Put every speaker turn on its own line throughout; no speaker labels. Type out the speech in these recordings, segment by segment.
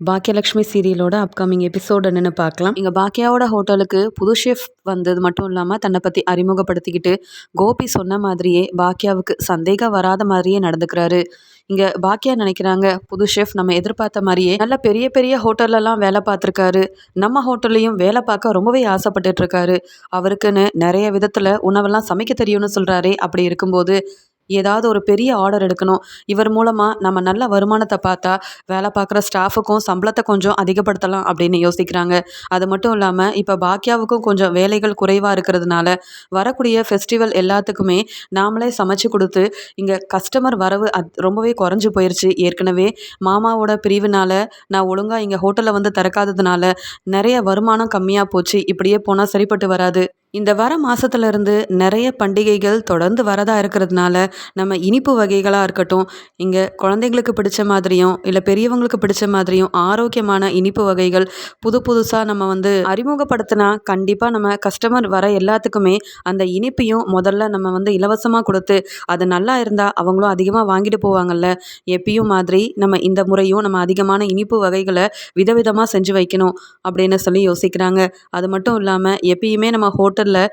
Bhagyalakshmi சீரியலோட upcoming episode என்னென்னு பார்க்கலாம். இங்கே பாக்கியாவோட ஹோட்டலுக்கு புது ஷெஃப் வந்தது மட்டும் இல்லாமல் தன்னை பற்றி அறிமுகப்படுத்திக்கிட்டு கோபி சொன்ன மாதிரியே பாக்கியாவுக்கு சந்தேகம் வராத மாதிரியே நடந்துக்கிறாரு. இங்கே பாக்கியா நினைக்கிறாங்க புது ஷெஃப் நம்ம எதிர்பார்த்த மாதிரியே நல்ல பெரிய பெரிய ஹோட்டல்லலாம் வேலை பார்த்துருக்காரு. நம்ம ஹோட்டல்லையும் வேலை பார்க்க ரொம்பவே ஆசைப்பட்டுட்டுருக்கார் அவருக்குன்னு நிறைய விதத்தில் உணவெல்லாம் சமைக்க தெரியும்னு சொல்கிறாரே அப்படி இருக்கும்போது ஏதாவது ஒரு பெரிய ஆர்டர் எடுக்கணும். இவர் மூலமாக நம்ம நல்ல வருமானத்தை பார்த்தா வேலை பார்க்குற ஸ்டாஃபுக்கும் சம்பளத்தை கொஞ்சம் அதிகப்படுத்தலாம் அப்படின்னு யோசிக்கிறாங்க. அது மட்டும் இல்லாமல் இப்போ பாக்கியாவுக்கும் கொஞ்சம் வேலைகள் குறைவாக இருக்கிறதுனால வரக்கூடிய ஃபெஸ்டிவல் எல்லாத்துக்குமே நாமளே சமைச்சு கொடுத்து இங்கே கஸ்டமர் வரவு அத் ரொம்பவே குறைஞ்சி போயிடுச்சு ஏற்கனவே மாமாவோட பிரிவினால் நான் ஒழுங்காக இங்கே ஹோட்டலில் வந்து திறக்காததுனால நிறைய வருமானம் கம்மியாக போச்சு. இப்படியே போனால் சரிப்பட்டு வராது. இந்த வர மாதத்துலேருந்து நிறைய பண்டிகைகள் தொடர்ந்து வரதாக இருக்கிறதுனால நம்ம இனிப்பு வகைகளாக இருக்கட்டும் இங்கே குழந்தைங்களுக்கு பிடிச்ச மாதிரியும் இல்லை பெரியவங்களுக்கு பிடிச்ச மாதிரியும் ஆரோக்கியமான இனிப்பு வகைகள் புது புதுசாக நம்ம வந்து அறிமுகப்படுத்தினா கண்டிப்பாக நம்ம கஸ்டமர் வர எல்லாத்துக்குமே அந்த இனிப்பையும் முதல்ல நம்ம வந்து இலவசமாக கொடுத்து அது நல்லா இருந்தால் அவங்களும் அதிகமாக வாங்கிட்டு போவாங்கல்ல. எப்பயும் மாதிரி நம்ம இந்த முறையும் நம்ம அதிகமான இனிப்பு வகைகளை விதவிதமாக செஞ்சு வைக்கணும் அப்படின்னு சொல்லி யோசிக்கிறாங்க. அது மட்டும் இல்லாமல் எப்பயுமே நம்ம ஹோட்டல் ஹோட்டலில்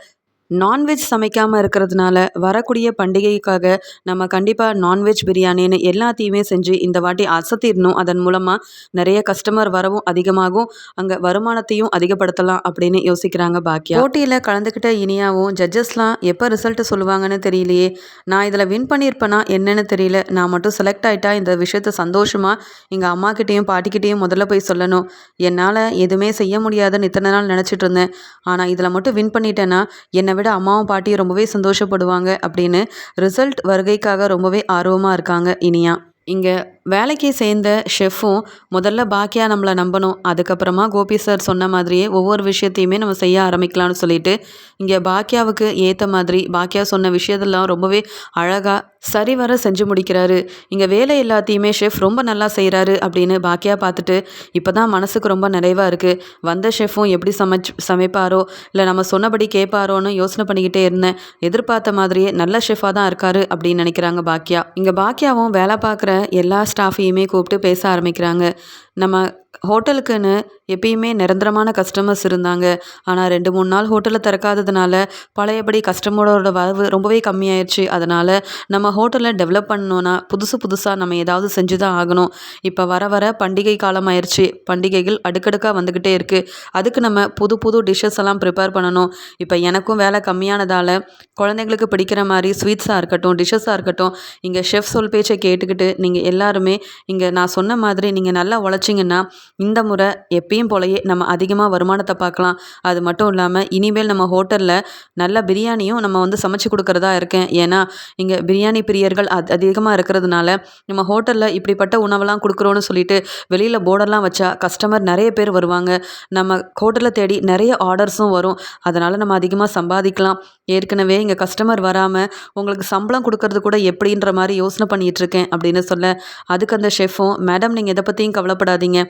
நான்வெஜ் சமைக்காமல் இருக்கிறதுனால வரக்கூடிய பண்டிகைக்காக நம்ம கண்டிப்பாக நான்வெஜ் பிரியாணின்னு எல்லாத்தையுமே செஞ்சு இந்த வாட்டி அசத்திடணும். அதன் மூலமாக நிறைய கஸ்டமர் வரவும் அதிகமாகும். அங்கே வருமானத்தையும் அதிகப்படுத்தலாம் அப்படின்னு யோசிக்கிறாங்க பாக்கியா போட்டியில் கலந்துக்கிட்ட இனியாவும் ஜட்ஜஸ்லாம் எப்போ ரிசல்ட்டு சொல்லுவாங்கன்னு தெரியலையே. நான் இதில் வின் பண்ணியிருப்பேனா என்னன்னு தெரியல. நான் மட்டும் செலக்ட் ஆகிட்டா இந்த விஷயத்த சந்தோஷமாக எங்கள் அம்மாக்கிட்டேயும் பாட்டிக்கிட்டேயும் முதல்ல போய் சொல்லணும். என்னால் எதுவுமே செய்ய முடியாதுன்னு இத்தனை நாள் நினச்சிட்டு இருந்தேன். ஆனால் இதில் மட்டும் வின் பண்ணிட்டேன்னா என்னை விட அம்மாவும் பாட்டியும் ரொம்பவே சந்தோஷப்படுவாங்க அப்படின்னு ரிசல்ட் வருகைக்காக ரொம்பவே ஆர்வமாக இருக்காங்க இனியா. இங்கே வேலைக்கு சேர்ந்த ஷெஃப்பும் முதல்ல பாக்கியா நம்மளை நம்பணும். அதுக்கப்புறமா கோபி சார் சொன்ன மாதிரியே ஒவ்வொரு விஷயத்தையுமே நம்ம செய்ய ஆரம்பிக்கலாம்னு சொல்லிட்டு இங்கே பாக்கியாவுக்கு ஏற்ற மாதிரி பாக்கியா சொன்ன விஷயத்தெல்லாம் ரொம்பவே அழகாக சரிவர செஞ்சு முடிக்கிறாரு. இங்கே வேலை எல்லாத்தையுமே ஷெஃப் ரொம்ப நல்லா செய்கிறாரு அப்படின்னு பாக்கியா பார்த்துட்டு இப்போ தான் மனசுக்கு ரொம்ப நிறைவாக இருக்குது வந்த ஷெஃப்பும் எப்படி சமைச்சு சமைப்பாரோ இல்லை நம்ம சொன்னபடி கேட்பாரோன்னு யோசனை பண்ணிக்கிட்டே இருந்தேன். எதிர்பார்த்த மாதிரியே நல்ல ஷெஃபாக தான் இருக்காரு அப்படின்னு நினைக்கிறாங்க பாக்கியா. இங்கே பாக்கியாவும் வேலை பார்க்குற எல்லா ஸ்டாஃபையுமே கூப்பிட்டு பேச ஆரம்பிக்கிறாங்க. நம்ம ஹோட்டலுக்குன்னு எப்பயுமே நிரந்தரமான கஸ்டமர்ஸ் இருந்தாங்க. ஆனால் ரெண்டு மூணு நாள் ஹோட்டலில் திறக்காததுனால பழையபடி கஸ்டமரோட வரவு ரொம்பவே கம்மியாயிடுச்சு அதனால் நம்ம ஹோட்டலை டெவலப் பண்ணோன்னா புதுசு புதுசாக நம்ம ஏதாவது செஞ்சு தான் ஆகணும். இப்போ வர வர பண்டிகை காலம் ஆயிடுச்சு பண்டிகைகள் அடுக்கடுக்காக வந்துக்கிட்டே இருக்குது அதுக்கு நம்ம புது புது டிஷ்ஷஸ் எல்லாம் ப்ரிப்பேர் பண்ணணும். இப்போ எனக்கும் வேலை கம்மியானதால் குழந்தைங்களுக்கு பிடிக்கிற மாதிரி ஸ்வீட்ஸாக இருக்கட்டும் டிஷ்ஷஸாக இருக்கட்டும் இங்கே ஷெஃப் சொல் பேச்சை கேட்டுக்கிட்டு நீங்கள் எல்லாருமே இங்கே நான் சொன்ன மாதிரி நீங்கள் நல்லா உழைச்சிங்கன்னா இந்த முறை எப்பயும் போலயே நம்ம அதிகமாக வருமானத்தை பார்க்கலாம். அது மட்டும் இல்லாமல் இனிமேல் நம்ம ஹோட்டலில் நல்ல பிரியாணியும் நம்ம வந்து சமைச்சு கொடுக்குறதா இருக்கேன். ஏன்னா இங்கே பிரியாணி பிரியர்கள் அது அதிகமாக இருக்கிறதுனால நம்ம ஹோட்டலில் இப்படிப்பட்ட உணவெல்லாம் கொடுக்குறோன்னு சொல்லிட்டு வெளியில் போர்டெல்லாம் வச்சா கஸ்டமர் நிறைய பேர் வருவாங்க. நம்ம ஹோட்டலை தேடி நிறைய ஆர்டர்ஸும் வரும். அதனால் நம்ம அதிகமாக சம்பாதிக்கலாம். ஏற்கனவே இங்கே கஸ்டமர் வராமல் உங்களுக்கு சம்பளம் கொடுக்கறது கூட எப்படின்ற மாதிரி யோசனை பண்ணிகிட்ருக்கேன் அப்படின்னு சொல்ல அதுக்கு அந்த ஷெஃபும் மேடம் நீங்கள் எதை பற்றியும் கவலைப்படாதீங்க.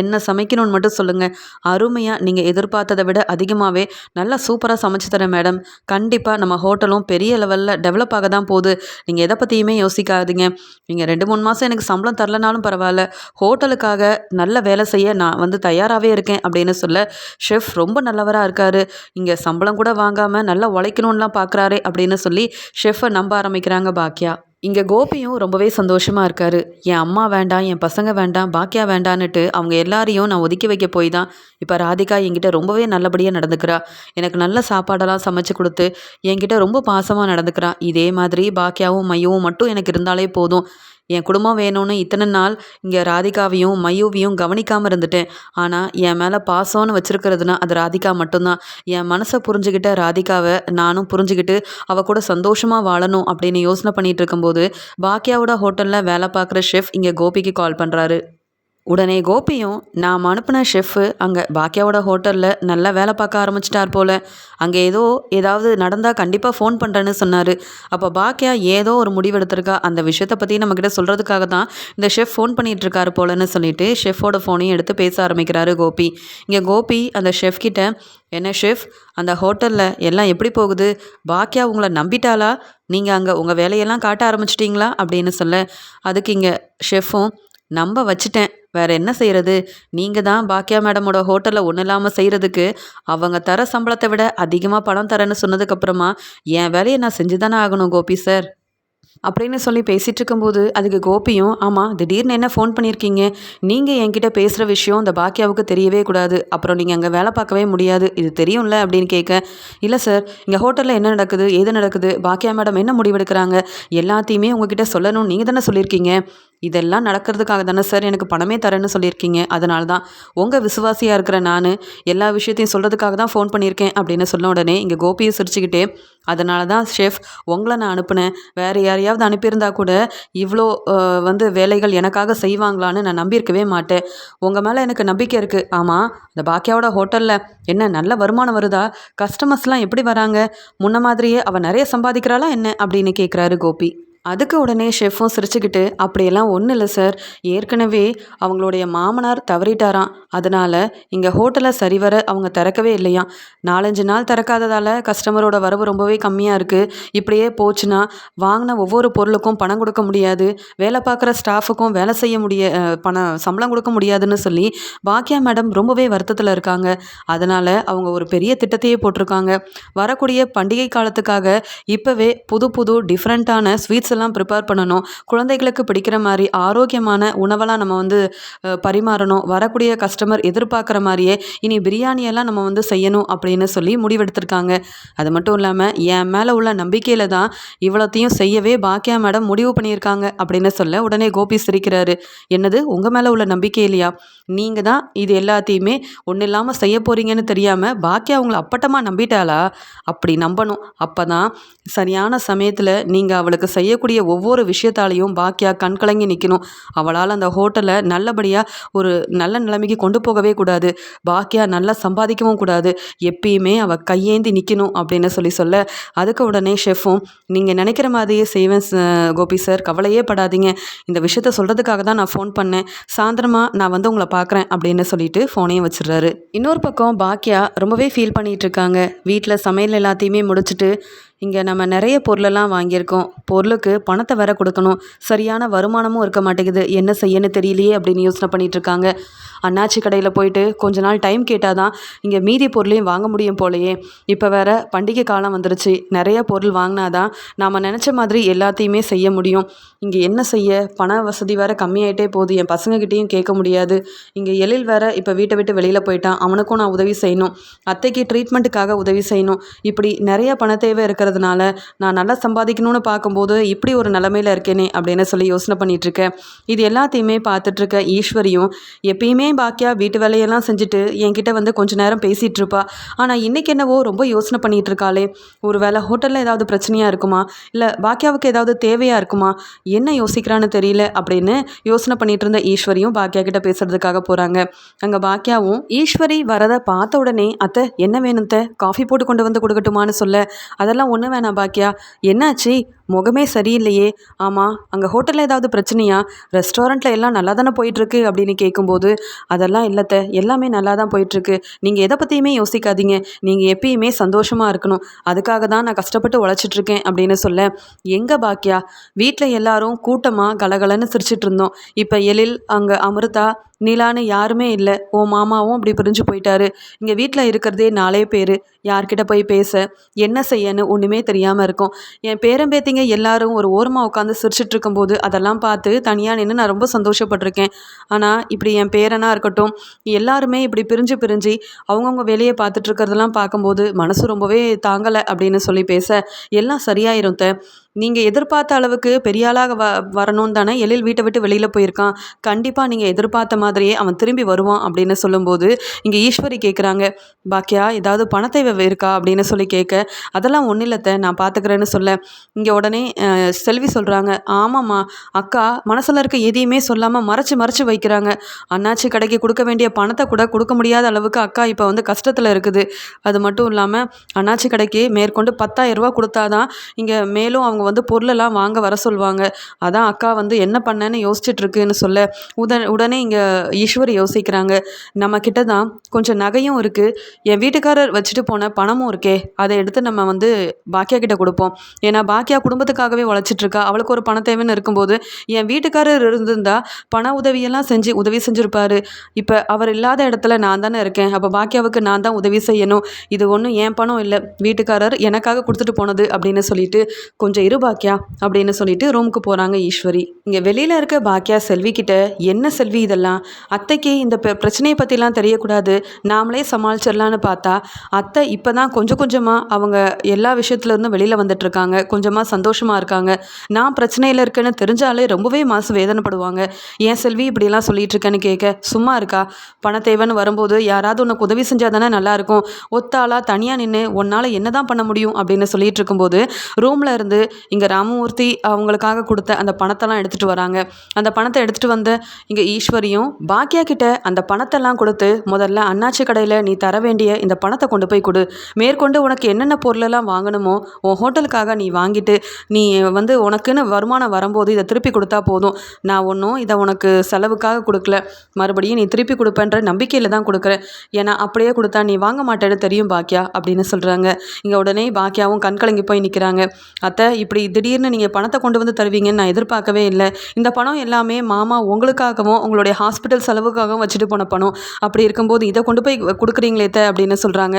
என்ன சமைக்கணும்னு மட்டும் சொல்லுங்கள் அருமையாக நீங்கள் எதிர்பார்த்ததை விட அதிகமாகவே நல்லா சூப்பராக சமைச்சு தரேன் மேடம். கண்டிப்பாக நம்ம ஹோட்டலும் பெரிய லெவலில் டெவலப் ஆக தான் போகுது. நீங்கள் எதை பற்றியுமே யோசிக்காதீங்க. நீங்கள் ரெண்டு மூணு மாதம் எனக்கு சம்பளம் தரலனாலும் பரவாயில்ல. ஹோட்டலுக்காக நல்ல வேலை செய்ய நான் வந்து தயாராகவே இருக்கேன் அப்படின்னு சொல்ல ஷெஃப் ரொம்ப நல்லவராக இருக்கார். இங்கே சம்பளம் கூட வாங்காமல் நல்லா உழைக்கணும்லாம் பார்க்குறாரு அப்படின்னு சொல்லி ஷெஃப்பை நம்ப ஆரம்பிக்கிறாங்க பாக்கியா இங்கே கோபியும் ரொம்பவே சந்தோஷமாக இருக்கார். என் அம்மா வேண்டாம் என் பசங்க வேண்டாம் பாக்கியா வேண்டான்னுட்டு அவங்க எல்லாரையும் நான் ஒதுக்கி வைக்க போய் தான் இப்போ ராதிகா என்கிட்ட ரொம்பவே நல்லபடியாக நடந்துக்கிறா. எனக்கு நல்ல சாப்பாடெல்லாம் சமைச்சு கொடுத்து என்கிட்ட ரொம்ப பாசமாக நடந்துக்கிறா. இதே மாதிரி பாக்கியாவும் மையவும் மட்டும் எனக்கு இருந்தாலே போதும். என் குடும்பம் வேணும்னு இத்தனை நாள் இங்கே ராதிகாவையும் மயூவியும் கவனிக்காமல் இருந்துட்டேன். ஆனால் என் மேலே பாசம்னு வச்சுருக்கிறதுனா அது ராதிகா மட்டும்தான். என் மனசை புரிஞ்சுக்கிட்ட ராதிகாவை நானும் புரிஞ்சுக்கிட்டு அவள் கூட சந்தோஷமாக வாழணும் அப்படின்னு யோசனை பண்ணிகிட்டு இருக்கும்போது பாக்கியாவோட ஹோட்டலில் வேலை பார்க்குற ஷெஃப் இங்கே கோபிக்கு கால் பண்ணுறாரு உடனே கோபியும் நாம் அனுப்பின ஷெஃப்பு அங்கே பாக்கியாவோட ஹோட்டலில் நல்லா வேலை பார்க்க ஆரம்பிச்சிட்டார் போல். அங்கே ஏதோ ஏதாவது நடந்தால் கண்டிப்பாக ஃபோன் பண்ணுறேன்னு சொன்னார். அப்போ பாக்கியா ஏதோ ஒரு முடிவெடுத்திருக்கா அந்த விஷயத்தை பற்றி நம்மக்கிட்ட சொல்கிறதுக்காக தான் இந்த ஷெஃப் ஃபோன் பண்ணிகிட்ருக்காரு போலன்னு சொல்லிட்டு ஷெஃபோட ஃபோனையும் எடுத்து பேச ஆரம்பிக்கிறாரு கோபி. இங்கே கோபி அந்த ஷெஃப் கிட்ட என்ன ஷெஃப் அந்த ஹோட்டலில் எல்லாம் எப்படி போகுது? பாக்கியா உங்களை நம்பிட்டாளா? நீங்கள் அங்கே உங்கள் வேலையெல்லாம் காட்ட ஆரம்பிச்சிட்டிங்களா? அப்படின்னு சொல்ல அதுக்கு இங்கே ஷெஃப்பும் நம்ப வச்சுட்டேன். வேற என்ன செய்கிறது நீங்கள் தான் பாக்கியா மேடமோட ஹோட்டலில் ஒன்றும் இல்லாமல் செய்கிறதுக்கு அவங்க தர சம்பளத்தை விட அதிகமாக பணம் தரேன்னு சொன்னதுக்கப்புறமா என் வேலையை நான் செஞ்சு தானே ஆகணும் கோபி சார் அப்படின்னு சொல்லி பேசிகிட்டு இருக்கும்போது அதுக்கு கோபியும் ஆமாம் திடீர்னு என்ன ஃபோன் பண்ணியிருக்கீங்க? நீங்கள் என்கிட்ட பேசுகிற விஷயம் இந்த பாக்கியாவுக்கு தெரியவே கூடாது. அப்புறம் நீங்கள் அங்கே வேலை பார்க்கவே முடியாது. இது தெரியும்ல? அப்படின்னு கேட்க இல்லை சார் இங்கே ஹோட்டலில் என்ன நடக்குது? ஏது நடக்குது? பாக்கியா மேடம் என்ன முடிவெடுக்கிறாங்க? எல்லாத்தையுமே உங்ககிட்ட சொல்லணும்னு நீங்கள் தானே சொல்லியிருக்கீங்க? இதெல்லாம் நடக்கிறதுக்காக தானே சார் எனக்கு பணமே தரேன்னு சொல்லியிருக்கீங்க. அதனால தான் உங்கள் விசுவாசியாக இருக்கிற நான் எல்லா விஷயத்தையும் சொல்கிறதுக்காக தான் ஃபோன் பண்ணியிருக்கேன் அப்படின்னு சொன்ன உடனே இங்கே கோபியை சிரிச்சுக்கிட்டே அதனால தான் ஷெஃப் உங்களை நான் அனுப்புனேன். வேறு யாரையாவது அனுப்பியிருந்தா கூட இவ்வளோ வந்து வேலைகள் எனக்காக செய்வாங்களான்னு நான் நம்பியிருக்கவே மாட்டேன். உங்கள் மேலே எனக்கு நம்பிக்கை இருக்குது ஆமாம் இந்த பாக்கியாவோட ஹோட்டலில் என்ன நல்ல வருமானம் வருதா? கஸ்டமர்ஸ்லாம் எப்படி வராங்க? முன்ன மாதிரியே அவள் நிறைய சம்பாதிக்கிறாளா என்ன? அப்படின்னு கேட்குறாரு கோபி. அதுக்கு உடனே ஷெஃப்பும் சிரிச்சுக்கிட்டு அப்படியெல்லாம் ஒன்றும் இல்லை சார். ஏற்கனவே அவங்களுடைய மாமனார் தவறிட்டாராம். அதனால் இங்கே ஹோட்டலை சரிவர அவங்க திறக்கவே இல்லையா நாலஞ்சு நாள் திறக்காததால் கஸ்டமரோட வரவு ரொம்பவே கம்மியாக இருக்குது இப்படியே போச்சுன்னா வாங்கின ஒவ்வொரு பொருளுக்கும் பணம் கொடுக்க முடியாது. வேலை பார்க்குற ஸ்டாஃபுக்கும் வேலை செய்ய முடிய பணம் சம்பளம் கொடுக்க முடியாதுன்னு சொல்லி பாக்கியா மேடம் ரொம்பவே வருத்தத்தில் இருக்காங்க. அதனால் அவங்க ஒரு பெரிய திட்டத்தையே போட்டிருக்காங்க. வரக்கூடிய பண்டிகை காலத்துக்காக இப்போவே புது புது டிஃப்ரெண்ட்டான ஸ்வீட்ஸ் எல்லாம் ப்ரிப்பேர் பண்ணணும். குழந்தைகளுக்கு பிடிக்கிற மாதிரி ஆரோக்கியமான உணவெல்லாம் நம்ம வந்து பரிமாறணும். வரக்கூடிய கஸ்டமர் எதிர்பார்க்குற மாதிரியே இனி பிரியாணியெல்லாம் நம்ம வந்து செய்யணும் அப்படின்னு சொல்லி முடிவெடுத்திருக்காங்க. அது மட்டும் இல்லாமல் என் மேலே உள்ள நம்பிக்கையில் தான் இவ்வளோத்தையும் செய்யவே பாக்கியா மேடம் முடிவு பண்ணியிருக்காங்க அப்படின்னு சொல்ல உடனே கோபி சிரிக்கிறாரு. என்னது? உங்கள் மேலே உள்ள நம்பிக்கை இல்லையா? நீங்கள் தான் இது எல்லாத்தையுமே ஒன்றும் இல்லாமல் செய்ய போகிறீங்கன்னு தெரியாமல் பாக்கியா அவங்கள அப்பட்டமாக நம்பிட்டாளா? அப்படி நம்பணும். அப்போ தான் சரியான சமயத்தில் நீங்கள் அவளுக்கு செய்யக்கூடிய ஒவ்வொரு விஷயத்தாலையும் பாக்கியா கண் கலங்கி நிற்கணும் அவளால் அந்த ஹோட்டலை நல்லபடியாக ஒரு நல்ல நிலைமைக்கு கொண்டு போகவே கூடாது. பாக்கியா நல்லா சம்பாதிக்கவும் கூடாது. எப்பயுமே அவள் கையேந்தி நிற்கணும் அப்படின்னு சொல்லி சொல்ல அதுக்கு உடனே ஷெஃப்பும் நீங்கள் நினைக்கிற மாதிரியே செய்வேன் கோபி சார். கவலையே படாதீங்க. இந்த விஷயத்த சொல்கிறதுக்காக தான் நான் ஃபோன் பண்ணேன். சாயந்தரமாக நான் வந்து உங்களை பார்க்குறேன் அப்படின்னு சொல்லிட்டு ஃபோனையும் வச்சிடுறாரு. இன்னொரு பக்கம் பாக்கியா ரொம்பவே ஃபீல் பண்ணிகிட்டு இருக்காங்க. வீட்டில் சமையல் எல்லாத்தையுமே முடிச்சுட்டு இங்கே நம்ம நிறைய பொருளெல்லாம் வாங்கியிருக்கோம். பொருளுக்கு பணத்தை வேற கொடுக்கணும். சரியான வருமானமும் இருக்க மாட்டேங்குது. என்ன செய்யன்னு தெரியலையே அப்படின்னு யோசனை பண்ணிகிட்ருக்காங்க அண்ணாச்சி கடையில் போயிட்டு கொஞ்ச நாள் டைம் கேட்டால் தான் இங்கே மீதி பொருளையும் வாங்க முடியும் போலையே. இப்போ வேற பண்டிகை காலம் வந்துருச்சு. நிறைய பொருள் வாங்கினா தான் நாம் நினச்ச மாதிரி எல்லாத்தையுமே செய்ய முடியும். இங்கே என்ன செய்ய? பண வசதி வேற கம்மியாயிட்டே போகுது. என் பசங்கக்கிட்டேயும் கேட்க முடியாது. இங்கே எழில் வேற இப்போ வீட்டை விட்டு வெளியில் போயிட்டான். அவனுக்கும் நான் உதவி செய்யணும். அத்தைக்கு ட்ரீட்மெண்ட்டுக்காக உதவி செய்யணும். இப்படி நிறைய பண தேவை இருக்கிறதுனால நான் நல்லா சம்பாதிக்கணும்னு பார்க்கும்போது இப்படி ஒரு நிலமையில இருக்கேனே அப்படின்னு சொல்லி யோசனை பண்ணிகிட்ருக்கேன் இது எல்லாத்தையுமே பார்த்துட்ருக்க ஈஸ்வரியும் எப்பயுமே பாக்கியா வீட்டு வேலையெல்லாம் செஞ்சுட்டு என்கிட்ட வந்து கொஞ்ச நேரம் பேசிகிட்டு இருப்பா ஆனால் இன்றைக்கி என்னவோ ரொம்ப யோசனை பண்ணிகிட்டு இருக்காளே ஒரு வேளை ஹோட்டலில் ஏதாவது பிரச்சனையாக இருக்குமா? இல்லை பாக்கியாவுக்கு ஏதாவது தேவையாக இருக்குமா? என்ன யோசிக்கிறான்னு தெரியல அப்படின்னு யோசனை பண்ணிட்டு இருந்த ஈஸ்வரியும் பாக்கியா கிட்ட பேசுறதுக்காக போகிறாங்க அங்கே பாக்கியாவும் ஈஸ்வரி வரதை பார்த்த உடனே அத்தை என்ன வேணுத்த காஃபி போட்டு கொண்டு வந்து கொடுக்கட்டுமான்னு சொல்ல அதெல்லாம் ஒன்றும் வேணாம் பாக்கியா? என்னாச்சு? முகமே சரியில்லையே. ஆமாம் அங்கே ஹோட்டலில் ஏதாவது பிரச்சனையா? ரெஸ்டாரண்ட்டில் எல்லாம் நல்லா தானே போயிட்டுருக்கு அப்படின்னு கேட்கும்போது அதெல்லாம் இல்லைத்த எல்லாமே நல்லா தான் போயிட்டுருக்கு. நீங்கள் எதை பற்றியுமே யோசிக்காதீங்க. நீங்கள் எப்பயுமே சந்தோஷமாக இருக்கணும். அதுக்காக தான் நான் கஷ்டப்பட்டு உழைச்சிட்ருக்கேன் அப்படின்னு சொல்ல எங்கே பாக்கியா? வீட்டில் எல்லாரும் கூட்டமாக கலகலன்னு சிரிச்சிட்டு இருந்தோம். இப்போ எழில் அங்கே அமிர்தா நீலான்னு யாருமே இல்லை. ஓ மாமாவும் அப்படி பிரிஞ்சு போயிட்டாரு. இங்கே வீட்டில் இருக்கிறதே நாலே பேர். யார்கிட்ட போய் பேச? என்ன செய்யன்னு ஒன்றுமே தெரியாமல் இருக்கும். என் பேரம்பேத்திங்க எல்லாரும் ஒரு ஓரமாக உட்காந்து சிரிச்சிட்டு இருக்கும்போது அதெல்லாம் பார்த்து தனியாக நின்று நான் ரொம்ப சந்தோஷப்பட்டிருக்கேன். ஆனால் இப்படி என் பேரனாக இருக்கட்டும் எல்லாருமே இப்படி பிரிஞ்சு பிரிஞ்சு அவங்கவுங்க வேலையை பார்த்துட்டு இருக்கிறதெல்லாம் பார்க்கும்போது மனசு ரொம்பவே தாங்கலை அப்படின்னு சொல்லி பேச எல்லாம் சரியாயிரும் த. நீங்கள் எதிர்பார்த்த அளவுக்கு பெரிய ஆளாக வ வரணும் தானே எழில் வீட்டை விட்டு வெளியில் போயிருக்கான். கண்டிப்பாக நீங்கள் எதிர்பார்த்த மாதிரியே அவன் திரும்பி வருவான் அப்படின்னு சொல்லும்போது இங்கே ஈஸ்வரி கேட்குறாங்க பாக்கியா ஏதாவது பணத்தை இருக்கா அப்படின்னு சொல்லி கேட்க அதெல்லாம் ஒன்றும் இல்லத்த நான் பார்த்துக்கிறேன்னு சொல்ல. இங்கே உடனே செல்வி சொல்கிறாங்க ஆமாம்மா அக்கா மனசில் இருக்க எதையுமே சொல்லாமல் மறைச்சி மறைச்சி வைக்கிறாங்க. அண்ணாச்சி கடைக்கு கொடுக்க வேண்டிய பணத்தை கூட கொடுக்க முடியாத அளவுக்கு அக்கா இப்போ வந்து கஷ்டத்தில் இருக்குது. அது மட்டும் இல்லாமல் அண்ணாச்சி கடைக்கு மேற்கொண்டு பத்தாயிரரூபா கொடுத்தா தான் இங்கே மேலும் அவங்க வந்து பொருளெல்லாம் வாங்க வர சொல்லுவாங்க. அதான் அக்கா வந்து என்ன பண்ணேன்னு யோசிச்சுட்டு இருக்குன்னு சொல்ல உடனே உடனே இங்கே ஈஸ்வரி யோசிக்கிறாங்க. நம்ம கிட்ட தான் கொஞ்சம் நகையும் இருக்குது என் வீட்டுக்காரர் வச்சுட்டு போன பணமும் இருக்கே அதை எடுத்து நம்ம வந்து பாக்கியா கிட்ட கொடுப்போம். ஏன்னா பாக்கியா குடும்பத்துக்காகவே உழைச்சிட்டு இருக்கா அவளுக்கு ஒரு பண தேவைன்னு இருக்கும்போது என் வீட்டுக்காரர் இருந்திருந்தா பண உதவியெல்லாம் செஞ்சு உதவி செஞ்சுருப்பாரு. இப்போ அவர் இல்லாத இடத்துல நான் தானே இருக்கேன். அப்போ பாக்கியாவுக்கு நான் தான் உதவி செய்யணும். இது ஒன்றும் என் பணம் இல்லை. வீட்டுக்காரர் எனக்காக கொடுத்துட்டு போனது அப்படின்னு சொல்லிட்டு கொஞ்சம் இரு பாக்கியா அப்படின்னு சொல்லிட்டு ரூமுக்கு போகிறாங்க ஈஸ்வரி. இங்கே வெளியில் இருக்க பாக்கியா செல்வி கிட்ட என்ன செல்வி இதெல்லாம்? அத்தைக்கு இந்த பிரச்சனையை பற்றிலாம் தெரியக்கூடாது. நாமளே சமாளிச்சிடலான்னு பார்த்தா அத்தை இப்போ தான் கொஞ்சம் கொஞ்சமாக அவங்க எல்லா விஷயத்துலேருந்தும் வெளியில் வந்துட்டுருக்காங்க. கொஞ்சமாக சந்தோஷமாக இருக்காங்க. நான் பிரச்சனையில் இருக்கேன்னு தெரிஞ்சாலே ரொம்பவே மாசு வேதனைப்படுவாங்க. ஏன் செல்வி இப்படிலாம் சொல்லிட்டு இருக்கேன்னு கேட்க சும்மா இருக்கா? பண தேவைன்னு வரும்போது யாராவது உனக்கு உதவி செஞ்சால் தானே நல்லாயிருக்கும். ஒத்தாளா தனியாக நின்று உன்னால் என்ன தான் பண்ண முடியும்? அப்படின்னு சொல்லிட்டு இருக்கும்போது ரூமில் இருந்து இங்கே ராமமூர்த்தி அவங்களுக்காக கொடுத்த அந்த பணத்தெல்லாம் எடுத்துகிட்டு வராங்க. அந்த பணத்தை எடுத்துகிட்டு வந்த இங்கே ஈஸ்வரியும் பாக்கியா கிட்ட அந்த பணத்தெல்லாம் கொடுத்து முதல்ல அண்ணாச்சி கடையில் நீ தர வேண்டிய இந்த பணத்தை கொண்டு போய் கொடு. மேற்கொண்டு உனக்கு என்னென்ன பொருளெல்லாம் வாங்கணுமோ உன் ஹோட்டலுக்காக நீ வாங்கிட்டு நீ வந்து உனக்குன்னு வருமானம் வரும்போது இதை திருப்பி கொடுத்தா போதும். நான் ஒன்றும் இதை உனக்கு செலவுக்காக கொடுக்கல. மறுபடியும் நீ திருப்பி கொடுப்பேன்ற நம்பிக்கையில் தான் கொடுக்குறேன். ஏன்னா அப்படியே கொடுத்தா நீ வாங்க மாட்டேன்னு தெரியும் பாக்கியா அப்படின்னு சொல்கிறாங்க இங்கே உடனே பாக்கியாவும் கண்கலங்கி போய் நிற்கிறாங்க அத்தை இப்படி திடீர்னு நீங்கள் பணத்தை கொண்டு வந்து தருவீங்கன்னு நான் எதிர்பார்க்கவே இல்லை. இந்த பணம் எல்லாமே மாமா உங்களுக்காகவும் உங்களுடைய ஹாஸ்பிட்டல் செலவுக்காகவும் வச்சுட்டு போன பணம். அப்படி இருக்கும்போது இதை கொண்டு போய் கொடுக்குறீங்களே த அப்படின்னு சொல்கிறாங்க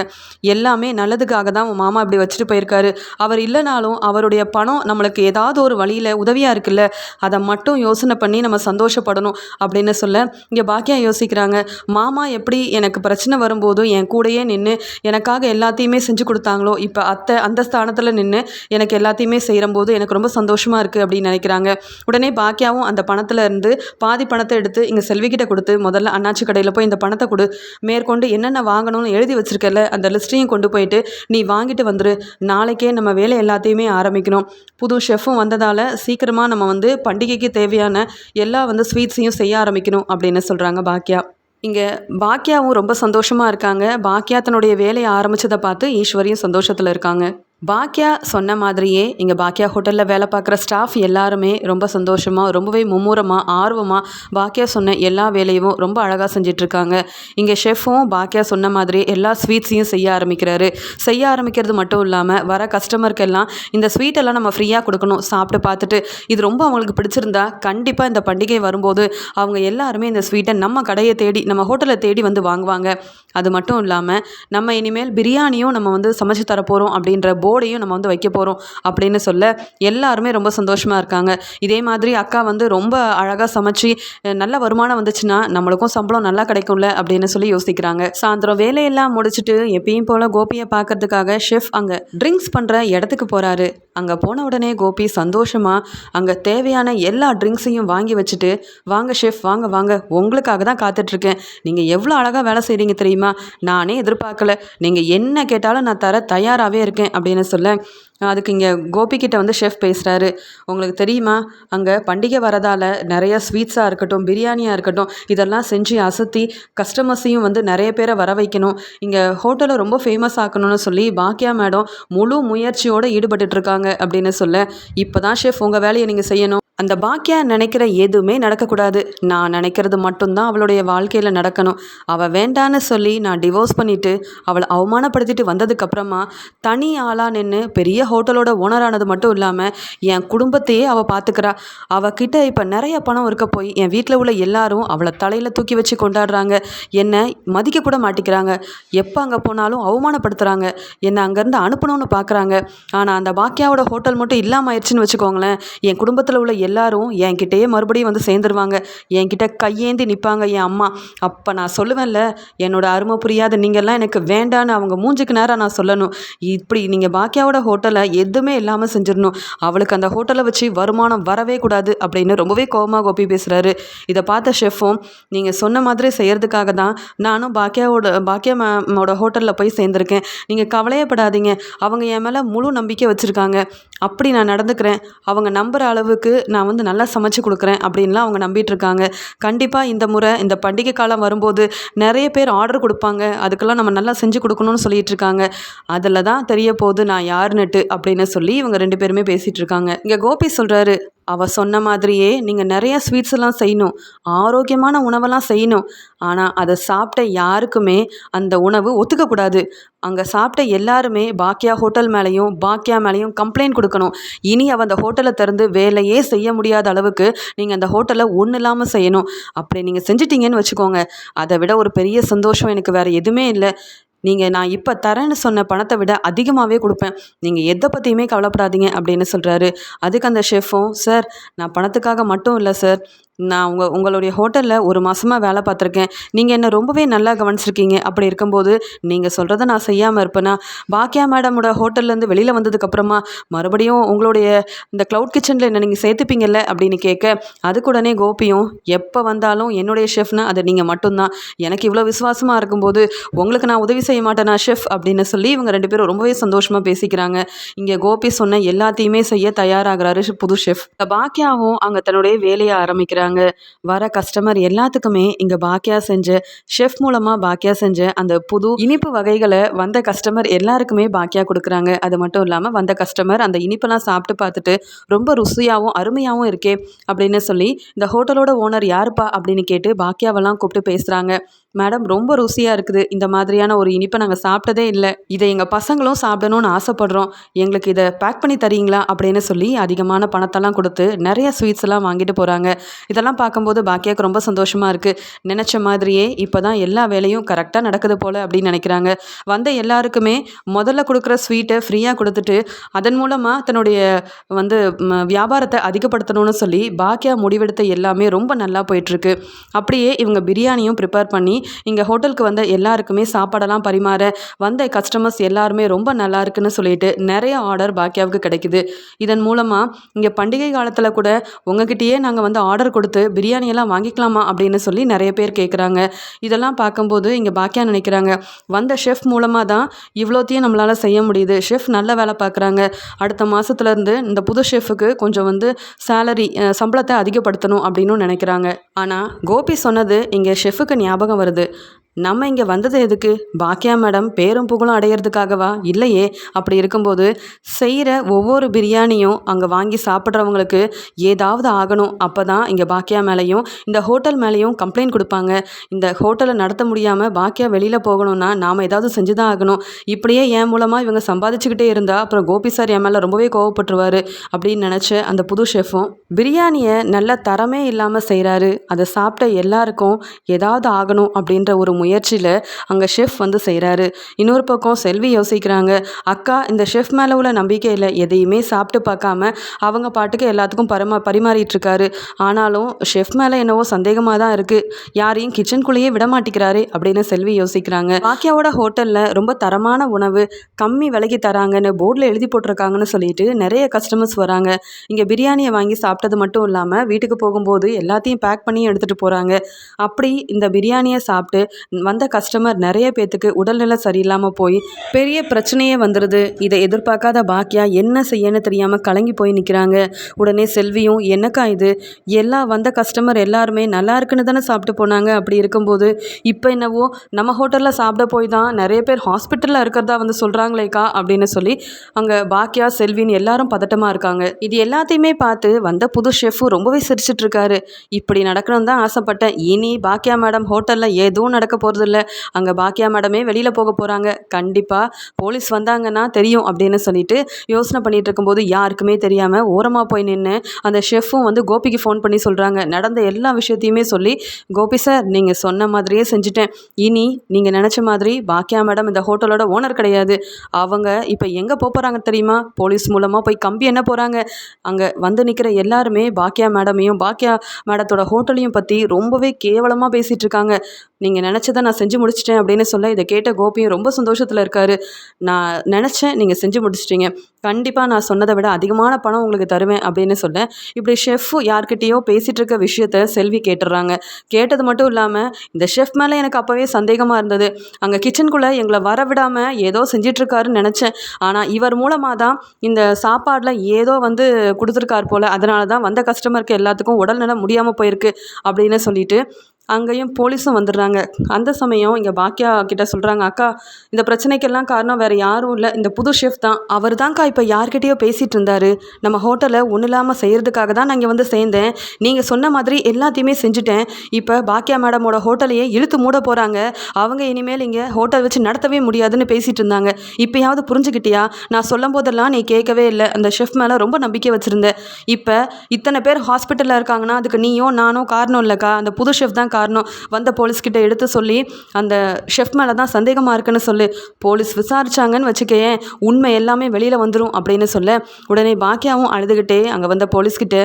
எல்லாமே நல்லதுக்காக தான் உன் மாமா இப்படி வச்சுட்டு போயிருக்காரு. அவர் இல்லைனாலும் அவருடைய பணம் நம்மளுக்கு ஏதாவது ஒரு வழியில் உதவியாக இருக்குல்ல. அதை மட்டும் யோசனை பண்ணி நம்ம சந்தோஷப்படணும் அப்படின்னு சொல்ல இங்கே பாக்கியா யோசிக்கிறாங்க. மாமா எப்படி எனக்கு பிரச்சனை வரும்போதும் என் கூடையே நின்று எனக்காக எல்லாத்தையுமே செஞ்சு கொடுத்தாங்களோ? இப்போ அத்தை அந்த ஸ்தானத்தில் நின்று எனக்கு எல்லாத்தையுமே செய்கிறம்போது எனக்கு ரொம்ப சந்தோஷமாக இருக்குது அப்படின்னு நினைக்கிறாங்க. உடனே பாக்கியாவும் அந்த பணத்தில் இருந்து பாதி பணத்தை எடுத்து இங்கே செல்விக்கிட்ட கொடுத்து முதல்ல அண்ணாச்சி கடையில் போய் இந்த பணத்தை கொடு. மேற்கொண்டு என்னென்ன வாங்கணும்னு எழுதி வச்சிருக்கல அந்த லிஸ்ட்டையும் கொண்டு போயிட்டு நீ வாங்கிட்டு வந்துரு. நாளைக்கே நம்ம வேலை எல்லாத்தையுமே ஆரம்பிக்கணும். புது ஷெஃப்பும் வந்ததால் சீக்கிரமாக நம்ம வந்து பண்டிகைக்கு தேவையான எல்லா வந்து ஸ்வீட்ஸையும் செய்ய ஆரம்பிக்கணும் அப்படின்னு சொல்கிறாங்க பாக்கியா இங்கே பாக்கியாவும் ரொம்ப சந்தோஷமாக இருக்காங்க. பாக்கியா தன்னுடைய வேலையை ஆரம்பிச்சதை பார்த்து ஈஸ்வரியும் சந்தோஷத்தில் இருக்காங்க. பாக்கியா சொன்ன மாதிரியே இங்கே பாக்கியா ஹோட்டலில் வேலை பார்க்குற ஸ்டாஃப் எல்லாருமே ரொம்ப சந்தோஷமாக ரொம்பவே மும்முரமாக ஆர்வமாக பாக்கியா சொன்ன எல்லா வேலையும் ரொம்ப அழகாக செஞ்சிட்ருக்காங்க. இங்கே ஷெஃபும் பாக்கியா சொன்ன மாதிரி எல்லா ஸ்வீட்ஸையும் செய்ய ஆரம்பிக்கிறாரு. செய்ய ஆரம்பிக்கிறது மட்டும் இல்லாமல் வர கஸ்டமருக்கெல்லாம் இந்த ஸ்வீட்டெல்லாம் நம்ம ஃப்ரீயாக கொடுக்கணும் சாப்பிட்டு பார்த்துட்டு இது ரொம்ப அவங்களுக்கு பிடிச்சிருந்தா கண்டிப்பாக இந்த பண்டிகை வரும்போது அவங்க எல்லாருமே இந்த ஸ்வீட்டை நம்ம கடையை தேடி நம்ம ஹோட்டலை தேடி வந்து வாங்குவாங்க. அது மட்டும் இல்லாமல் நம்ம இனிமேல் பிரியாணியும் நம்ம வந்து சமைச்சு தரப்போகிறோம் அப்படின்ற போர்டையும் நம்ம வந்து வைக்க போகிறோம் அப்படின்னு சொல்ல எல்லாருமே ரொம்ப சந்தோஷமாக இருக்காங்க. இதே மாதிரி அக்கா வந்து ரொம்ப அழகாக சமைச்சு நல்ல வருமானம் வந்துச்சுன்னா நம்மளுக்கும் சம்பளம் நல்லா கிடைக்கும்ல அப்படின்னு சொல்லி யோசிக்கிறாங்க. சாயந்தரம் வேலையெல்லாம் முடிச்சுட்டு எப்பயும் போல் கோபியை பார்க்கறதுக்காக ஷெஃப் அங்கே ட்ரிங்க்ஸ் பண்ணுற இடத்துக்கு போகிறாரு அங்கே போன உடனே கோபி சந்தோஷமாக அங்கே தேவையான எல்லா ட்ரிங்க்ஸையும் வாங்கி வச்சுட்டு வாங்க ஷெஃப் வாங்க வாங்க உங்களுக்காக தான் காத்துட்ருக்கேன் நீங்கள் எவ்வளோ அழகாக வேலை செய்கிறீங்க தெரியுமா? நானே எதிர்பார்க்கல. நீங்கள் என்ன கேட்டாலும் நான் தர தயாராகவே இருக்கேன் அப்படின்னு சொல்ல. அதுக்கு இங்கே கோபிக்கிட்ட வந்து ஷெஃப் பேசுகிறாரு உங்களுக்கு தெரியுமா? அங்கே பண்டிகை வரதால் நிறைய ஸ்வீட்ஸாக இருக்கட்டும் பிரியாணியாக இருக்கட்டும் இதெல்லாம் செஞ்சு அசத்தி கஸ்டமர்ஸையும் வந்து நிறைய பேரை வர வைக்கணும். இங்கே ஹோட்டலை ரொம்ப ஃபேமஸ் ஆக்கணும்னு சொல்லி பாக்கியா மேடம் முழு முயற்சியோடு ஈடுபட்டுட்ருக்காங்க அப்படின்னு சொல்ல. இப்போ தான் ஷெஃப் உங்கள் வேலையை நீங்கள் செய்யணும். அந்த பாக்கியா நினைக்கிற எதுவுமே நடக்கக்கூடாது. நான் நினைக்கிறது மட்டும்தான் அவளுடைய வாழ்க்கையில் நடக்கணும். அவள் வேண்டான்னு சொல்லி நான் டிவோர்ஸ் பண்ணிவிட்டு அவளை அவமானப்படுத்திட்டு வந்ததுக்கப்புறமா தனி ஆளாக நின்று பெரிய ஹோட்டலோட ஓனரானது மட்டும் இல்லாமல் என் குடும்பத்தையே அவள் பார்த்துக்கிறா அவகிட்ட இப்போ நிறைய பணம் இருக்க போய் என் வீட்டில் உள்ள எல்லாரும் அவளை தலையில் தூக்கி வச்சு கொண்டாடுறாங்க. என்னை மதிக்க கூட மாட்டிக்கிறாங்க. எப்போ அங்கே போனாலும் அவமானப்படுத்துகிறாங்க என்னை அங்கேருந்து அனுப்பணும்னு பார்க்குறாங்க ஆனால் அந்த பாக்கியாவோட ஹோட்டல் மட்டும் இல்லாமல் ஆயிடுச்சுன்னு வச்சுக்கோங்களேன். என் குடும்பத்தில் உள்ள எல்லாரும் என்கிட்டயே மறுபடியும் வந்து சேர்ந்துருவாங்க. என்கிட்ட கையேந்தி நிற்பாங்க என் அம்மா. அப்போ நான் சொல்லுவேன்ல என்னோட அருமை புரியாத நீங்கள்லாம் எனக்கு வேண்டான்னு அவங்க மூஞ்சுக்கு நேரம் நான் சொல்லணும். இப்படி நீங்கள் பாக்கியாவோட ஹோட்டலை எதுவுமே இல்லாமல் செஞ்சிடணும். அவளுக்கு அந்த ஹோட்டலை வச்சு வருமானம் வரவே கூடாது அப்படின்னு ரொம்பவே கோபமாக கோபி பேசுகிறாரு இதை பார்த்த ஷெஃப்பும் நீங்கள் சொன்ன மாதிரி செய்கிறதுக்காக தான் நானும் பாக்கியாவோட பாக்கியா மேமோட ஹோட்டலில் போய் சேர்ந்துருக்கேன். நீங்கள் கவலையப்படாதீங்க. அவங்க என் மேலே முழு நம்பிக்கை வச்சுருக்காங்க. அப்படி நான் நடந்துக்கிறேன். அவங்க நம்புகிற அளவுக்கு நான் நான் வந்து நல்லா சமைச்சு கொடுக்குறேன் அப்படின்லாம் அவங்க நம்பிட்டு இருக்காங்க கண்டிப்பாக இந்த முறை இந்த பண்டிகை காலம் வரும்போது நிறைய பேர் ஆர்டர் கொடுப்பாங்க. அதுக்கெல்லாம் நம்ம நல்லா செஞ்சு கொடுக்கணும்னு சொல்லிட்டு இருக்காங்க அதில் தான் தெரிய போகுது நான் யாருன்னுட்டு அப்படின்னு சொல்லி இவங்க ரெண்டு பேருமே பேசிகிட்டு இருக்காங்க இங்கே கோபி சொல்கிறாரு அவள் சொன்ன மாதிரியே நீங்கள் நிறைய ஸ்வீட்ஸ் எல்லாம் செய்யணும். ஆரோக்கியமான உணவெல்லாம் செய்யணும். ஆனால் அதை சாப்பிட்ட யாருக்குமே அந்த உணவு ஒத்துக்கக்கூடாது. அங்கே சாப்பிட்ட எல்லாருமே பாக்கியா ஹோட்டல் மேலேயும் பாக்கியா மேலேயும் கம்ப்ளைண்ட் கொடுக்கணும். இனி அவள் அந்த ஹோட்டலை திறந்து வேலையே செய்ய முடியாத அளவுக்கு நீங்கள் அந்த ஹோட்டலை ஒன்றும் இல்லாமல் செய்யணும். அப்படி நீங்கள் செஞ்சிட்டீங்கன்னு வச்சுக்கோங்க. அதை விட ஒரு பெரிய சந்தோஷம் எனக்கு வேறு எதுவுமே இல்லை. நீங்கள் நான் இப்போ தரேன்னு சொன்ன பணத்தை விட அதிகமாகவே கொடுப்பேன். நீங்கள் எதை பற்றியுமே கவலைப்படாதீங்க அப்படின்னு சொல்கிறாரு அதுக்கு அந்த ஷெஃப்பும் சார் நான் பணத்துக்காக மட்டும் இல்லை சார் நான் உங்கள் உங்களுடைய ஹோட்டலில் ஒரு மாதமாக வேலை பார்த்துருக்கேன். நீங்கள் என்னை ரொம்பவே நல்லா கவனிச்சிருக்கீங்க. அப்படி இருக்கும்போது நீங்கள் சொல்கிறத நான் செய்யாமல் இருப்பேனா? பாக்கியா மேடமோட ஹோட்டல்லேருந்து வெளியில் வந்ததுக்கப்புறமா மறுபடியும் உங்களுடைய இந்த க்ளவுட் கிச்சனில் என்ன நீங்கள் சேர்த்துப்பீங்கல்ல அப்படின்னு கேட்க அதுக்குடனே கோபியும் எப்போ வந்தாலும் என்னுடைய ஷெஃப்னா அது நீங்கள் மட்டும்தான். எனக்கு இவ்வளோ விசுவாசமாக இருக்கும்போது உங்களுக்கு நான் உதவி செய்ய மாட்டேனா ஷெஃப் அப்படின்னு சொல்லி இவங்க ரெண்டு பேரும் ரொம்பவே சந்தோஷமாக பேசிக்கிறாங்க. இங்கே கோபி சொன்ன எல்லாத்தையுமே செய்ய தயாராகிறாரு புது ஷெஃப் பாக்கியாவும் அங்கே தன்னுடைய வேலையை பண்ணுறாங்க வர கஸ்டமர் எல்லாத்துக்குமே இங்கே பாக்கியா செஞ்ச ஷெஃப் மூலமாக பாக்கியா செஞ்ச அந்த புது இனிப்பு வகைகளை வந்த கஸ்டமர் எல்லாருக்குமே பாக்கியா கொடுக்குறாங்க. அது மட்டும் இல்லாமல் வந்த கஸ்டமர் அந்த இனிப்பெல்லாம் சாப்பிட்டு பார்த்துட்டு ரொம்ப ருசியாகவும் அருமையாகவும் இருக்கே அப்படின்னு சொல்லி இந்த ஹோட்டலோட ஓனர் யாருப்பா அப்படின்னு கேட்டு பாக்கியாவெல்லாம் கூப்பிட்டு பேசுகிறாங்க மேடம் ரொம்ப ருசியாக இருக்குது. இந்த மாதிரியான ஒரு இனிப்பை நாங்கள் சாப்பிட்டதே இல்லை. இதை எங்கள் பசங்களும் சாப்பிடணும்னு ஆசைப்படுறோம். எங்களுக்கு இதை பேக் பண்ணி தரீங்களா அப்படின்னு சொல்லி அதிகமான பணத்தெல்லாம் கொடுத்து நிறைய ஸ்வீட்ஸ் எல்லாம் வாங்கிட்டு போகிறாங்க இதெல்லாம் பார்க்கும்போது பாக்கியாவுக்கு ரொம்ப சந்தோஷமாக இருக்குது நினச்ச மாதிரியே இப்போ தான் எல்லா வேலையும் கரெக்டாக நடக்குது போல் அப்படின்னு நினைக்கிறாங்க. வந்த எல்லாருக்குமே முதல்ல கொடுக்குற ஸ்வீட்டை ஃப்ரீயாக கொடுத்துட்டு அதன் மூலமாக தன்னுடைய வந்து வியாபாரத்தை அதிகப்படுத்தணும்னு சொல்லி பாக்கியா முடிவெடுத்த எல்லாமே ரொம்ப நல்லா போயிட்டுருக்கு அப்படியே இவங்க பிரியாணியும் ப்ரிப்பேர் பண்ணி இங்கே ஹோட்டலுக்கு வந்த எல்லாருக்குமே சாப்பாடெல்லாம் பரிமாற வந்த கஸ்டமர்ஸ் எல்லாருமே ரொம்ப நல்லா இருக்குன்னு சொல்லிட்டு நிறைய ஆர்டர் பாக்கியாவுக்கு கிடைக்குது. இதன் மூலமாக இங்கே பண்டிகை காலத்தில் கூட உங்ககிட்டயே நாங்கள் வந்து ஆர்டர் கொடுத்து பிரியாணியெல்லாம் வாங்கிக்கலாமா அப்படின்னு சொல்லி நிறைய பேர் கேட்குறாங்க இதெல்லாம் பார்க்கும்போது இங்கே பாக்கியா நினைக்கிறாங்க வந்த ஷெஃப் மூலமாக தான் இவ்வளோத்தையும் நம்மளால் செய்ய முடியுது. ஷெஃப் நல்ல வேலை பார்க்குறாங்க. அடுத்த மாதத்துலேருந்து இந்த புது ஷெஃபுக்கு கொஞ்சம் வந்து சேலரி சம்பளத்தை அதிகப்படுத்தணும் அப்படின்னு நினைக்கிறாங்க. ஆனால் கோபி சொன்னது இங்கே ஷெஃபுக்கு ஞாபகம் வருது. வருது நம்ம இங்கே வந்தது எதுக்கு? பாக்கியா மேடம் பேரும் புகழும் அடையிறதுக்காகவா? இல்லையே. அப்படி இருக்கும்போது செய்கிற ஒவ்வொரு பிரியாணியும் அங்கே வாங்கி சாப்பிட்றவங்களுக்கு ஏதாவது ஆகணும். அப்போ தான் இங்கே பாக்கியா மேலேயும் இந்த ஹோட்டல் மேலேயும் கம்ப்ளைண்ட் கொடுப்பாங்க. இந்த ஹோட்டலை நடத்த முடியாமல் பாக்கியா வெளியில் போகணும்னா நாம் ஏதாவது செஞ்சு தான் ஆகணும். இப்படியே என் மூலமாக இவங்க சம்பாதிச்சுக்கிட்டே இருந்தால் அப்புறம் கோபி சார் என் மேலே ரொம்பவே கோவப்பட்டுருவார் அப்படின்னு நினச்ச அந்த புது ஷெஃபும் பிரியாணியை நல்ல தரமே இல்லாமல் செய்கிறாரு அதை சாப்பிட்ட எல்லாருக்கும் ஏதாவது ஆகணும் அப்படின்ற ஒரு முயற்சியில் அங்கே ஷெஃப் வந்து செய்கிறாரு இன்னொரு பக்கம் செல்வி யோசிக்கிறாங்க அக்கா இந்த ஷெஃப் மேலே உள்ள நம்பிக்கையில் எதையுமே சாப்பிட்டு பார்க்காம அவங்க பாட்டுக்கு எல்லாத்துக்கும் பரமா பரிமாறிட்டுருக்காரு. ஆனாலும் ஷெஃப் மேலே என்னவோ சந்தேகமாக தான் இருக்குது யாரையும் கிச்சனுக்குள்ளேயே விட மாட்டேங்கிறாரே அப்படின்னு செல்வி யோசிக்கிறாங்க. பாக்கியாவோட ஹோட்டலில் ரொம்ப தரமான உணவு கம்மி விலைக்கு தராங்கன்னு போர்டில் எழுதி போட்டிருக்காங்கன்னு சொல்லிட்டு நிறைய கஸ்டமர்ஸ் வராங்க. இங்கே பிரியாணியை வாங்கி சாப்பிட்டது மட்டும் இல்லாமல் வீட்டுக்கு போகும்போது எல்லாத்தையும் பேக் பண்ணி எடுத்துகிட்டு போகிறாங்க அப்படி இந்த பிரியாணியை சாப்பிட்டு வந்த கஸ்டமர் நிறைய பேத்துக்கு உடல்நிலை சரியில்லாமல் போய் பெரிய பிரச்சனையே வந்துடுது இதை எதிர்பார்க்காத பாக்கியா என்ன செய்யன்னு தெரியாமல் கலங்கி போய் நிற்கிறாங்க உடனே செல்வியும் என்னக்கா இது? எல்லா வந்த கஸ்டமர் எல்லாருமே நல்லா இருக்குன்னு தானே சாப்பிட்டு போனாங்க? அப்படி இருக்கும்போது இப்போ என்னவோ நம்ம ஹோட்டலில் சாப்பிட போய் தான் நிறைய பேர் ஹாஸ்பிட்டலில் இருக்கிறதா வந்து சொல்கிறாங்களேக்கா அப்படின்னு சொல்லி அங்கே பாக்கியா செல்வின்னு எல்லாரும் பதட்டமாக இருக்காங்க. இது எல்லாத்தையுமே பார்த்து வந்த புது ஷெஃபும் ரொம்பவே சிரிச்சிட்ருக்காரு இப்படி நடக்கணும்னு தான் ஆசைப்பட்டேன். இனி பாக்கியா மேடம் ஹோட்டலில் எதுவும் நடக்க போகிறதில்ல அங்கே பாக்கியா மேடமே வெளியில் போக போகிறாங்க கண்டிப்பாக போலீஸ் வந்தாங்கன்னா தெரியும் அப்படின்னு சொல்லிட்டு யோசனை பண்ணிட்டு இருக்கும்போது யாருக்குமே தெரியாமல் ஓரமாக போய் நின்று அந்த ஷெஃப்பும் வந்து கோபிக்கு ஃபோன் பண்ணி சொல்கிறாங்க நடந்த எல்லா விஷயத்தையுமே சொல்லி கோபி சார் நீங்கள் சொன்ன மாதிரியே செஞ்சுட்டேன். இனி நீங்கள் நினச்ச மாதிரி பாக்கியா மேடம் இந்த ஹோட்டலோட ஓனர் கிடையாது. அவங்க இப்போ எங்கே போகிறாங்க தெரியுமா? போலீஸ் மூலமாக போய் கம்பி என்ன போகிறாங்க அங்கே வந்து நிற்கிற எல்லாருமே பாக்கியா மேடமையும் பாக்கியா மேடத்தோட ஹோட்டலையும் பற்றி ரொம்பவே கேவலமாக பேசிகிட்டு இருக்காங்க. நீங்கள் நினச்ச நினச்சதை நான் செஞ்சு முடிச்சிட்டேன் அப்படின்னு சொல்ல இதை கேட்ட கோபியும் ரொம்ப சந்தோஷத்தில் இருக்காரு. நான் நினச்சேன் நீங்கள் செஞ்சு முடிச்சிட்டீங்க. கண்டிப்பாக நான் சொன்னதை விட அதிகமான பணம் உங்களுக்கு தருவேன் அப்படின்னு சொல்ல இப்படி ஷெஃப் யார்கிட்டயோ பேசிகிட்டு இருக்க விஷயத்த செல்வி கேட்டுடுறாங்க கேட்டது மட்டும் இல்லாமல் இந்த ஷெஃப் மேலே எனக்கு அப்போவே சந்தேகமாக இருந்தது. அங்கே கிச்சனுக்குள்ளே எங்களை வர விடாமல் ஏதோ செஞ்சிட்ருக்காருன்னு நினச்சேன். ஆனால் இவர் மூலமாக தான் இந்த சாப்பாடில் ஏதோ வந்து கொடுத்துருக்கார் போல். அதனால தான் வந்த கஸ்டமருக்கு எல்லாத்துக்கும் உடல்நலம் முடியாமல் போயிருக்கு அப்படின்னு சொல்லிட்டு அங்கேயும் போலீஸும் வந்துடுறாங்க. அந்த சமயம் இங்கே பாக்கியா கிட்ட சொல்கிறாங்க அக்கா இந்த பிரச்சனைக்கெல்லாம் காரணம் வேறு யாரும் இல்லை. இந்த புது ஷெஃப் தான். அவர் தான்க்கா இப்போ யார்கிட்டயோ பேசிகிட்டு இருந்தார். நம்ம ஹோட்டலை ஒன்றும் இல்லாமல் செய்கிறதுக்காக தான் நான் இங்கே வந்து சேர்ந்தேன். நீங்கள் சொன்ன மாதிரி எல்லாத்தையுமே செஞ்சுட்டேன். இப்போ பாக்கியா மேடமோட ஹோட்டலையே இழுத்து மூட போகிறாங்க அவங்க இனிமேல் இங்கே ஹோட்டல் வச்சு நடத்தவே முடியாதுன்னு பேசிகிட்டு இருந்தாங்க. இப்போயாவது புரிஞ்சுக்கிட்டியா? நான் சொல்லும் போதெல்லாம் நீ கேட்கவே இல்லை. அந்த ஷெஃப் மேலே ரொம்ப நம்பிக்கை வச்சுருந்தேன். இப்போ இத்தனை பேர் ஹாஸ்பிட்டலில் இருக்காங்கன்னா அதுக்கு நீயும் நானும் காரணம் இல்லைக்கா. அந்த புது ஷெஃப் தான் காரணம். வந்த போலீஸ்கிட்ட எடுத்து சொல்லி அந்த ஷெஃப் மேலே தான் சந்தேகமாக இருக்குன்னு சொல்லு. போலீஸ் விசாரிச்சாங்கன்னு வச்சுக்கேன் உண்மை எல்லாமே வெளியில் வந்துடும் அப்படின்னு சொல்ல உடனே பாக்கியாவும் அழுதுகிட்டே அங்கே வந்த போலீஸ்கிட்ட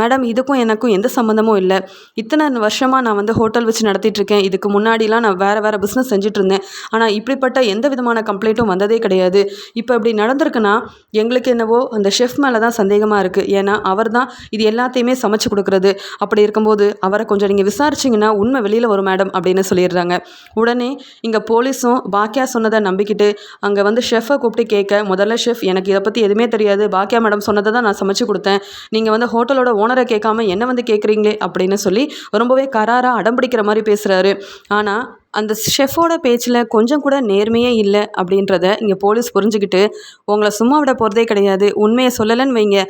மேடம் இதுக்கும் எனக்கும் எந்த சம்மந்தமும் இல்லை. இத்தனை வருஷமாக நான் வந்து ஹோட்டல் வச்சு நடத்திட்டு இருக்கேன் இதுக்கு முன்னாடிலாம் நான் வேறு வேறு பிஸ்னஸ் செஞ்சுட்டு இருந்தேன் ஆனால் இப்படிப்பட்ட எந்த விதமான கம்ப்ளைண்ட்டும் வந்ததே கிடையாது. இப்போ இப்படி நடந்திருக்குன்னா எங்களுக்கு என்னவோ அந்த ஷெஃப் மேலே தான் சந்தேகமாக இருக்குது ஏன்னா அவர் தான் இது எல்லாத்தையுமே சமைச்சு கொடுக்குறது. அப்படி இருக்கும்போது அவரை கொஞ்சம் நீங்கள் விசாரிச்சிங்கன்னா உண்மை வெளியில் வரும் மேடம் அப்படின்னு சொல்லிடுறாங்க. உடனே இங்கே போலீஸும் பாக்கியா சொன்னதை நம்பிக்கிட்டு அங்கே வந்து ஷெஃபை கூப்பிட்டு கேட்க முதல்ல ஷெஃப் எனக்கு இதை பற்றி எதுவுமே தெரியாது. பாக்கியா மேடம் சொன்னதை தான் நான் சமைச்சு கொடுத்தேன். நீங்கள் வந்து ஹோட்டலோட ஓனரை கேட்காம என்ன வந்து கேட்குறீங்களே? அப்படின்னு சொல்லி ரொம்பவே கராராக அடம்பிடிக்கிற மாதிரி பேசுகிறாரு ஆனால் அந்த ஷெஃபோட பேச்சில் கொஞ்சம் கூட நேர்மையே இல்லை அப்படின்றத இங்கே போலீஸ் புரிஞ்சுக்கிட்டு உங்களை சும்மா விட போகிறதே கிடையாது. உண்மையை சொல்லலைன்னு வைங்க.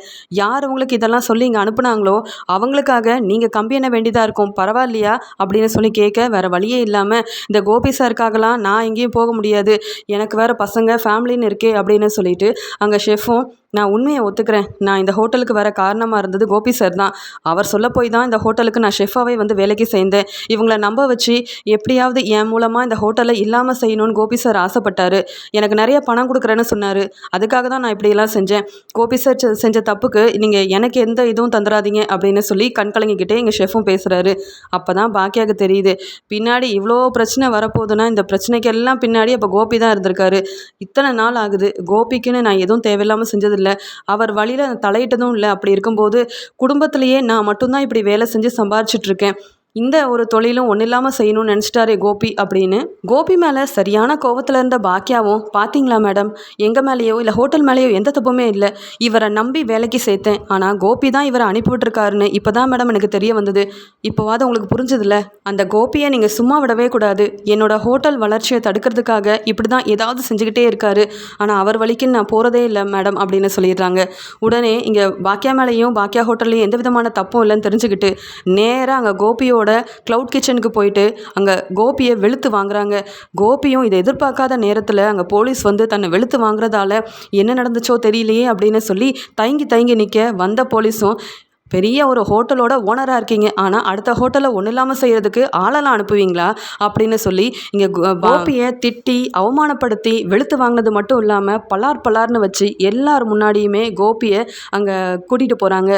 யார் உங்களுக்கு இதெல்லாம் சொல்லி இங்கே அனுப்புனாங்களோ அவங்களுக்காக நீங்கள் கம்பி என்ன வேண்டியதாக இருக்கும். பரவாயில்லையா? அப்படின்னு சொல்லி கேட்க வேறு வழியே இல்லாமல் இந்த கோபி சாருக்காகலாம் நான் எங்கேயும் போக முடியாது. எனக்கு வேறு பசங்க ஃபேமிலின்னு இருக்கே அப்படின்னு சொல்லிட்டு அங்கே ஷெஃபும் நான் உண்மையை ஒத்துக்கிறேன். நான் இந்த ஹோட்டலுக்கு வர காரணமாக இருந்தது கோபி சார் தான். அவர் சொல்ல போய் தான் இந்த ஹோட்டலுக்கு நான் ஷெஃபாகவே வந்து வேலைக்கு சேர்ந்தேன். இவங்கள நம்ப வச்சு எப்படியாவது என் மூலமாக இந்த ஹோட்டலை இல்லாமல் செய்யணும்னு கோபி சார் ஆசைப்பட்டார். எனக்கு நிறைய பணம் கொடுக்குறேன்னு சொன்னார். அதுக்காக தான் நான் இப்படியெல்லாம் செஞ்சேன். கோபி சார் செஞ்ச தப்புக்கு நீங்கள் எனக்கு எந்த இதுவும் தந்துடாதீங்க அப்படின்னு சொல்லி கண் எங்கள் ஷெஃபும் பேசுகிறாரு அப்போ தான் பாக்கியாக தெரியுது. பின்னாடி இவ்வளோ பிரச்சனை வரப்போகுதுன்னா இந்த பிரச்சனைக்கெல்லாம் பின்னாடி அப்போ கோபி தான் இருந்திருக்காரு. இத்தனை நாள் ஆகுது. கோபிக்குன்னு நான் எதுவும் தேவையில்லாமல் செஞ்சதில்லை. அவர் வழியில் தலையிட்டதும் இல்லை. அப்படி இருக்கும்போது குடும்பத்திலேயே நான் மட்டும்தான் இப்படி வேலை செஞ்சு சம்பாரிச்சிட்ருக்கேன் இந்த ஒரு தொழிலும் ஒன்றும் இல்லாமல் செய்யணும்னு நினச்சிட்டாரே கோபி அப்படின்னு. கோபி மேலே சரியான கோபத்தில் இருந்த பாக்கியாவும் பார்த்தீங்களா மேடம்? எங்கள் மேலேயோ இல்லை ஹோட்டல் மேலேயோ எந்த தப்புமே இல்லை. இவரை நம்பி வேலைக்கு சேர்த்தேன். ஆனால் கோபி தான் இவரை அனுப்பிவிட்ருக்காருன்னு இப்போ தான் மேடம் எனக்கு தெரிய வந்தது. இப்போவாது உங்களுக்கு புரிஞ்சதில்ல? அந்த கோபியை நீங்கள் சும்மா விடவே கூடாது. என்னோட ஹோட்டல் வளர்ச்சியை தடுக்கிறதுக்காக இப்படி தான் ஏதாவது செஞ்சுக்கிட்டே இருக்காரு. ஆனால் அவர் வழிக்கு நான் போகிறதே இல்லை மேடம் அப்படின்னு சொல்லிடுறாங்க. உடனே இங்கே பாக்கியா மேலேயும் பாக்கியா ஹோட்டல்லையும் எந்த விதமான தப்பும் இல்லைன்னு தெரிஞ்சுக்கிட்டு நேராக அங்கே கோபியோ கோபியோட க்ளவுட் கிச்சனுக்கு போயிட்டு அங்கே கோபியை வெளுத்து வாங்குறாங்க. கோபியும் இதை எதிர்பார்க்காத நேரத்தில் அங்கே போலீஸ் வந்து தன்னை வெளுத்து வாங்குறதால என்ன நடந்துச்சோ தெரியலையே அப்படின்னு சொல்லி தயங்கி தயங்கி நிற்க வந்த போலீஸும் பெரிய ஒரு ஹோட்டலோட ஓனராக இருக்கீங்க. ஆனால் அடுத்த ஹோட்டலில் ஒன்றும் இல்லாமல் செய்கிறதுக்கு ஆளெல்லாம் அனுப்புவீங்களா? அப்படின்னு சொல்லி இங்கே கோபியை திட்டி அவமானப்படுத்தி வெளுத்து வாங்கினது மட்டும் இல்லாமல் பலார் பலார்னு வச்சு எல்லார் முன்னாடியுமே கோபியை அங்கே கூட்டிகிட்டு போகிறாங்க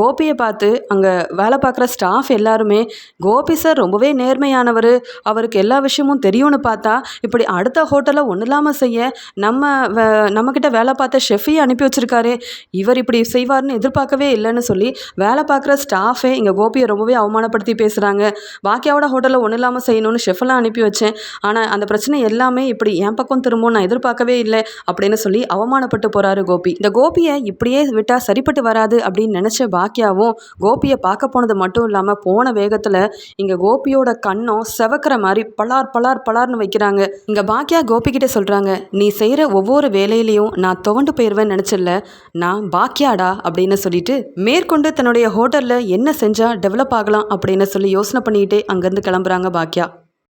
கோபியை பார்த்து அங்கே வேலை பார்க்குற ஸ்டாஃப் எல்லாருமே கோபி சார் ரொம்பவே நேர்மையானவர். அவருக்கு எல்லா விஷயமும் தெரியும்னு பார்த்தா இப்படி அடுத்த ஹோட்டலில் ஒன்றும் இல்லாமல் செய்ய நம்ம நம்மக்கிட்ட வேலை பார்த்த ஷெஃபையை அனுப்பி வச்சுருக்காரு. இவர் இப்படி செய்வார்னு எதிர்பார்க்கவே இல்லைன்னு சொல்லி வேலை பார்க்குற ஸ்டாஃபே இங்கே கோபியை ரொம்பவே அவமானப்படுத்தி பேசுகிறாங்க பாக்கியாவோட ஹோட்டலில் ஒன்றும் இல்லாமல் செய்யணும்னு ஷெஃபெல்லாம் அனுப்பி வச்சேன். ஆனால் அந்த பிரச்சனை எல்லாமே இப்படி என் பக்கம் திரும்பவும் நான் எதிர்பார்க்கவே இல்லை அப்படின்னு சொல்லி அவமானப்பட்டு போகிறாரு கோபி. இந்த கோபியை இப்படியே விட்டால் சரிப்பட்டு வராது அப்படின்னு நினச்ச பாக்கியாவும் கோபியை பார்க்க போனது மட்டும் இல்லாமல் போன வேகத்தில் இங்கே கோபியோட கண்ணம் செவக்கிற மாதிரி பலார் பலார் பலார்னு வைக்கிறாங்க. இங்கே பாக்கியா கோபி கிட்டே சொல்கிறாங்க நீ செய்கிற ஒவ்வொரு வேலையிலையும் நான் துவண்டு போயிடுவேன் நினச்சில்ல. நான் பாக்கியாடா அப்படின்னு சொல்லிட்டு மேற்கொண்டு தன் தன்னுடைய ஹோட்டலில் என்ன செஞ்சால் டெவலப் ஆகலாம் அப்படின்னு சொல்லி யோசனை பண்ணிக்கிட்டே அங்கேருந்து கிளம்புறாங்க பாக்கியா